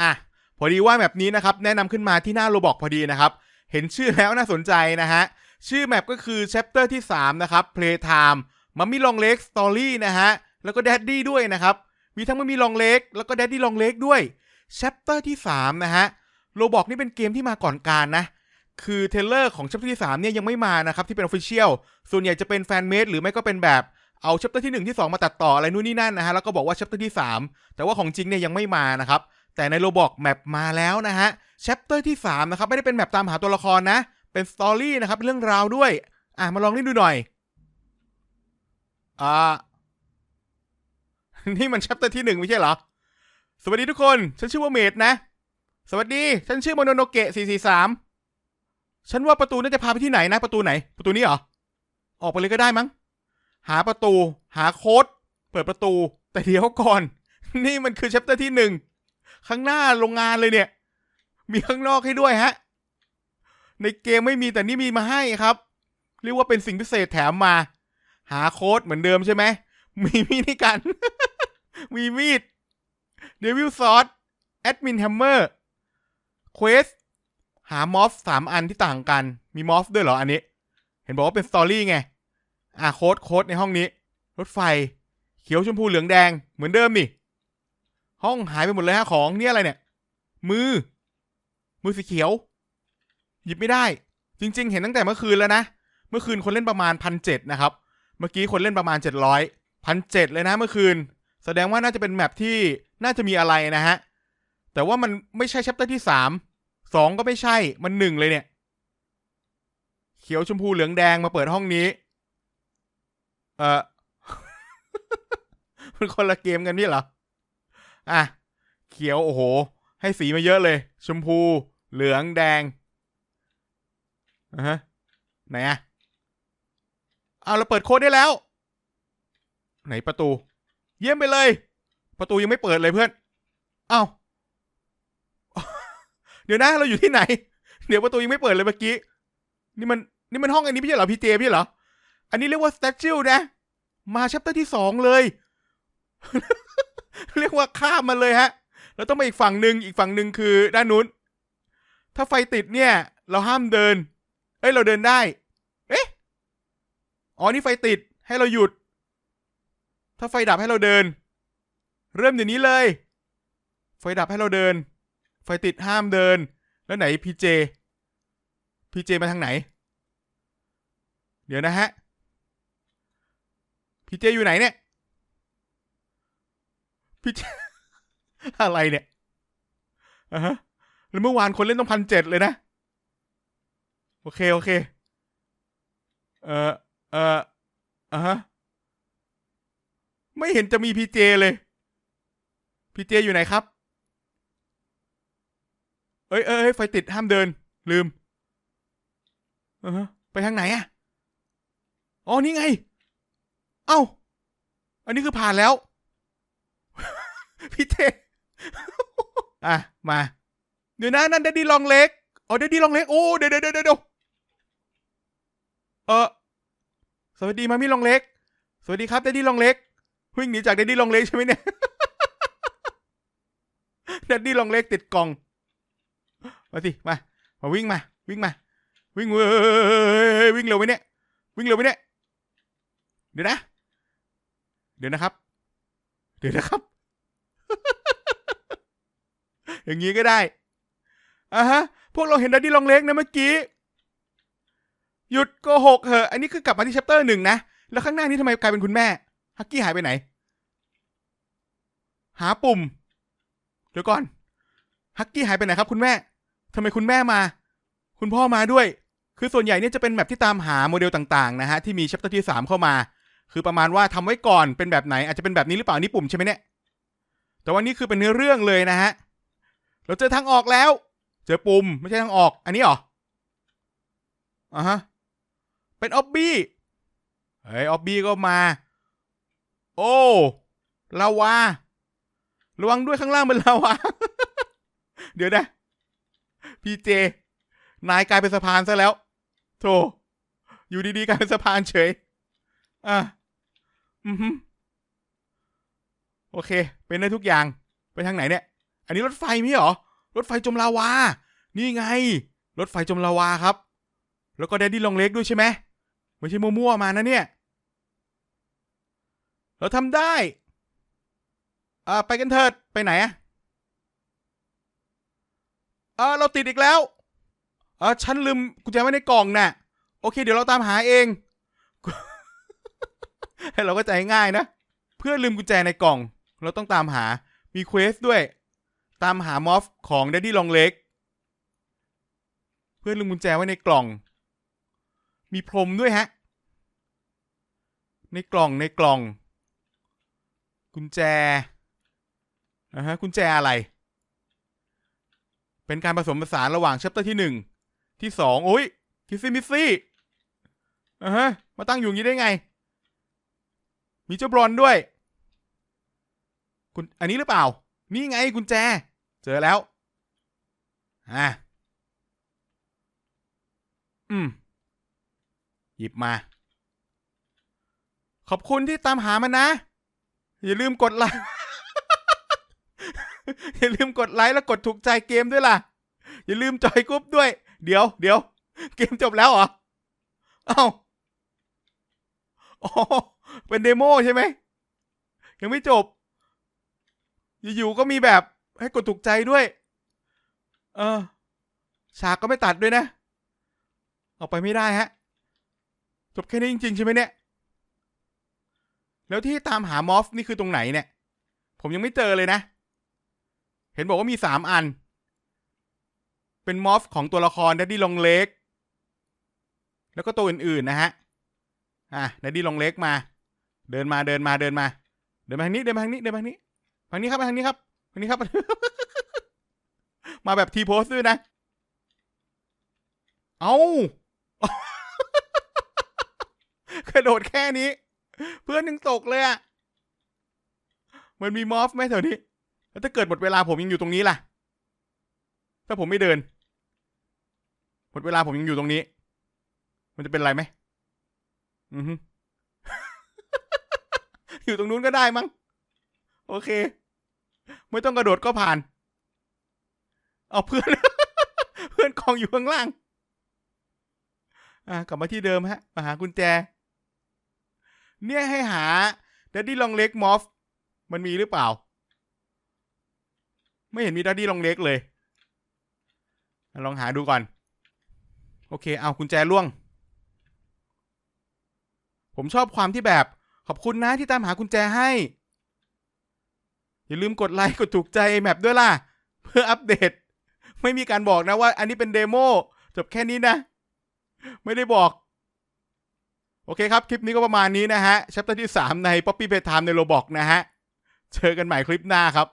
อะพอดีว่าแมปนี้นะครับแนะนำขึ้นมาที่หน้าโรบอกพอดีนะครับ เห็นชื่อแล้วน่าสนใจนะฮะ ชื่อแมปก็คือ chapter ที่ 3 นะครับ playtime มัมมี่ลองเล็กสตอรี่นะฮะ แล้วก็ daddy ด้วยนะครับ มีทั้งมัมมี่ลองเล็กแล้วก็ daddy ลองเล็กด้วย chapter ที่ 3 นะฮะโรบอกนี่เป็นเกมที่มาก่อนการนะ คือเทเลอร์ของ chapter ที่ 3 เนี่ยยังไม่มานะครับ ที่เป็น official ส่วนใหญ่จะเป็นแฟนเมดหรือไม่ก็เป็นแบบเอา chapter ที่ 1 ที่ 2 มาตัดต่ออะไรนู่นนี่นั่นนะฮะแล้วก็บอกว่า chapter ที่ 3 แต่ว่าของจริงเนี่ยยังไม่มานะครับ แต่ในโรบอกแมปมาแล้วนะฮะ chapter ที่3นะครับไม่ได้เป็นแมปตามหาตัวละครนะ เป็นสตอรี่นะครับเป็นเรื่องราวด้วย อะมาลองเล่นดูหน่อยอ่านี่มัน chapter ที่หนึ่งไม่ใช่เหรอ สวัสดีทุกคน ฉันชื่อว่าเมดนะ สวัสดี ฉันชื่อโมโนโนเกะ443 ฉันว่าประตูน่าจะพาไปที่ไหนนะ ประตูไหน ประตูนี้เหรอ ออกไปเลยก็ได้มั้ง หาประตู หาโค้ด เปิดประตู แต่เดี๋ยวก่อน นี่มันคือ chapter ที่หนึ่ง ข้างหน้าโรงงานเลยเนี่ย มีข้างนอกให้ด้วยฮะ ในเกมไม่มีแต่นี่มีมาให้ครับ เรียกว่าเป็นสิ่งพิเศษแถมมา หาโค้ดเหมือนเดิมใช่ไหม มีมีดให้กัน มีมีดเดวิลซอสแอดมินแฮมเมอร์เควสหามอฟสามอันที่ต่างกัน มีมอฟด้วยเหรออันนี้ เห็นบอกว่าเป็นสตอรี่ไง อะโค้ดโค้ดในห้องนี้ รถไฟ เขียวชมพูเหลืองแดงเหมือนเดิมนี่ ห้องหายไปหมดเลยฮะของเนี่ยอะไรเนี่ย มือ มือสีเขียว หยิบไม่ได้ จริง ๆ เห็นตั้งแต่เมื่อคืนแล้วนะ เมื่อคืนคนเล่นประมาณพันเจ็ดนะครับ เมื่อกี้คนเล่นประมาณเจ็ดร้อยพันเจ็ดเลยนะเมื่อคืน แสดงว่าน่าจะเป็นแมปที่น่าจะมีอะไรนะฮะ แต่ว่ามันไม่ใช่ chapter ที่สามสองก็ไม่ใช่ มันหนึ่งเลยเนี่ย เขียวชมพูเหลืองแดงมาเปิดห้องนี้ เออมันคนละเกมกันนี่เหรอ อะ เขียวโอ้โห ให้สีมาเยอะเลย ชมพู เหลืองแดงอะฮะไหนอะเอาเราเปิดโค้ดได้แล้ว ไหนประตู เยี่ยมไปเลย ประตูยังไม่เปิดเลยเพื่อน เอ้าเดี๋ยวนะเราอยู่ที่ไหน เดี๋ยวประตูยังไม่เปิดเลยเมื่อกี้ นี่มันนี่มันห้องอันนี้ไม่ใช่เหรอพี่เจพี่เหรอ อันนี้เรียกว่า statue นะ มาชัปเตอร์ที่สองเลย เรียกว่าข้ามมาเลยฮะ แล้วต้องไปอีกฝั่งหนึ่งอีกฝั่งหนึ่งคือด้านนู้น ถ้าไฟติดเนี่ย เราห้ามเดิน เอ้ยเราเดินได้ เอ๊ะ อ๋อนี่ไฟติดให้เราหยุด ถ้าไฟดับให้เราเดิน เริ่มเดี๋ยวนี้เลย ไฟดับให้เราเดิน ไฟติดห้ามเดิน แล้วไหนพีเจ พีเจมาทางไหน เดี๋ยวนะฮะ พีเจอยู่ไหนเนี่ย พีเจอะไรเนี่ยอะฮะแล้วเมื่อวานคนเล่นต้องพันเจ็ดเลยนะ โอเค โอเค เอ่อเอ่ออะฮะ ไม่เห็นจะมีพีเจเลย พีเจอยู่ไหนครับ เอ้ยเอ้ยเอ้ยไฟติดห้ามเดิน ลืมอ่าฮะ ไปทางไหนอะอ๋อ นี่ไง เอ้า อันนี้คือผ่านแล้ว พี่เจอะ มา เดี๋ยวนะ นั่นเดดดี้ลองเล็กอ๋อเดดดี้ลองเล็ก โอ้เดี๋ยวเดี๋ยวเดี๋ยวเดี๋ยวเออสวัสดีมามี่ลองเล็ก สวัสดีครับเดดดี้ลองเล็ก วิ่งหนีจากเดดดี้ลองเล็กใช่ไหมเนี่ยเดดดี้ลองเล็กติดกล่อง มาสิ มา มาวิ่งมา วิ่งมา วิ่งเว้ยวิ่งเร็วไหมเนี่ย วิ่งเร็วไหมเนี่ย เดี๋ยวนะ เดี๋ยวนะครับ เดี๋ยวนะครับ อย่างนี้ก็ได้อะฮะ พวกเราเห็นดัดดี้ลองเล็กนะเมื่อกี้ หยุดโกหกเหอะ อันนี้คือกลับมาที่ c h ปเตอร์หนึ่งนะ แล้วข้างหน้านี้ทำไมกลายเป็นคุณแม่ ฮักกี้หายไปไหน หาปุ่ม เดี๋ยวก่อน ฮักกี้หายไปไหนครับคุณแม่ทำไมคุณแม่มา คุณพ่อมาด้วย คือส่วนใหญ่เนี่ยจะเป็นแบบที่ตามหาโมเดลต่างๆนะฮะที่มี c h ปเตอร์ที่สามเข้ามา คือประมาณว่าทำไว้ก่อนเป็นแบบไหนอาจจะเป็นแบบนี้หรือเปล่านี่ปุ่มใช่ไหมเนี่ย แต่ว่านี่คือเป็นเนื้อเรื่องเลยนะฮะ เราเจอทางออกแล้ว เจอปุ่มไม่ใช่ทางออก อันนี้เหรออ่าฮะ เป็นออบบี้ เฮ้ยออบบี้ก็มา โอ้ลาวา ระวังด้วยข้างล่างเป็นลาวา เดี๋ยวนะ พีเจ นายกลายเป็นสะพานซะแล้ว โธ่ อยู่ดีๆกลายเป็นสะพานเฉย อะ อือฮึโอเค เป็นได้ทุกอย่าง ไปทางไหนเนี่ย อันนี้รถไฟมั้ยหรอ รถไฟจมลาวา นี่ไง รถไฟจมลาวาครับ แล้วก็แดดดี้ลองเล็กด้วยใช่ไหมไม่ใช่มั่วๆมานะเนี่ย เราทำได้ อ่า ไปกันเถิด ไปไหนอะอ่าเราติดอีกแล้วอ่าฉันลืมกุญแจไว้ในกล่องน่ะ โอเค เดี๋ยวเราตามหาเองให้เราก็ใจง่ายนะ เพื่อลืมกุญแจในกล่อง เราต้องตามหา มีเควสด้วย ตามหามอฟของ d ดดดี้ลองเล็ก เพื่อนลืมกุญแจไว้ในกล่อง มีพรมด้วยฮะ ในกล่องในกล่อง กุญแจนะฮะกุญแจอะไร เป็นการผสมผสานระหว่างชัปเตอร์ที่หนึ่งที่สองโอ้ยคิสซี่มิสซี่อ่าฮะมาตั้งอยู่อย่างนี้ได้ไง มีเจ้าบรอนด้วยคุณอันนี้หรือเปล่า นี่ไงกุญแจ เจอแล้วอะอืม หยิบมา ขอบคุณที่ตามหามันนะ อย่าลืมกดไลค์อย่าลืมกดไลค์แล้วกดถูกใจเกมด้วยล่ะ อย่าลืมจอยกรุ๊ปด้วย เดี๋ยวเดี๋ยวเกมจบแล้วเหรอ เอ้าอ๋อเป็นเดโมใช่ไหม ยังไม่จบ อยู่ๆก็มีแบบให้กดถูกใจด้วย เออ ฉากก็ไม่ตัดด้วยนะ เอาไปไม่ได้ฮะ จบแค่นี้จริง ๆ ใช่ไหมเนี่ย แล้วที่ตามหามอฟนี่คือตรงไหนเนี่ย ผมยังไม่เจอเลยนะ เห็นบอกว่ามีสามอัน เป็นมอฟของตัวละครดัดดี้ลองเล็ก แล้วก็ตัวอื่นๆนะฮะ อะดัดดี้ลองเล็กมา เดินมาเดินมาเดินมา เดินมาทางนี้เดินมาทางนี้เดินมาทางนี้ ทางนี้ครับทางนี้ครับทางนี้ครับ มาแบบทีโพสด้วยนะ เอากระโดดแค่นี้ เพื่อนยังตกเลยอะมันมีมอฟไหมแถวนี้ แล้วถ้าเกิดหมดเวลาผมยังอยู่ตรงนี้ล่ะ ถ้าผมไม่เดิน หมดเวลาผมยังอยู่ตรงนี้ มันจะเป็นไรไหม อือฮึอยู่ตรงนู้นก็ได้มั้ง โอเค ไม่ต้องกระโดดก็ผ่าน เอาเพื่อน เพื่อนกองอยู่ข้างล่าง อะกลับมาที่เดิมฮะ มาหากุญแจ เนี่ยให้หาดัดดี้ลองเล็กมอฟ มันมีหรือเปล่า ไม่เห็นมีดัดดี้ลองเล็กเลย ลองหาดูก่อน โอเค เอากุญแจล่วง ผมชอบความที่แบบขอบคุณนะที่ตามหากุญแจให้ อย่าลืมกดไลค์กดถูกใจแมปด้วยล่ะ เพื่ออัปเดต ไม่มีการบอกนะว่า อันนี้เป็นเดโมจบแค่นี้นะ ไม่ได้บอก โอเคครับ คลิปนี้ก็ประมาณนี้นะฮะชัปเตอร์ที่ 3 ใน Poppy Playtime ในโรบอกนะฮะ เจอกันใหม่คลิปหน้าครับ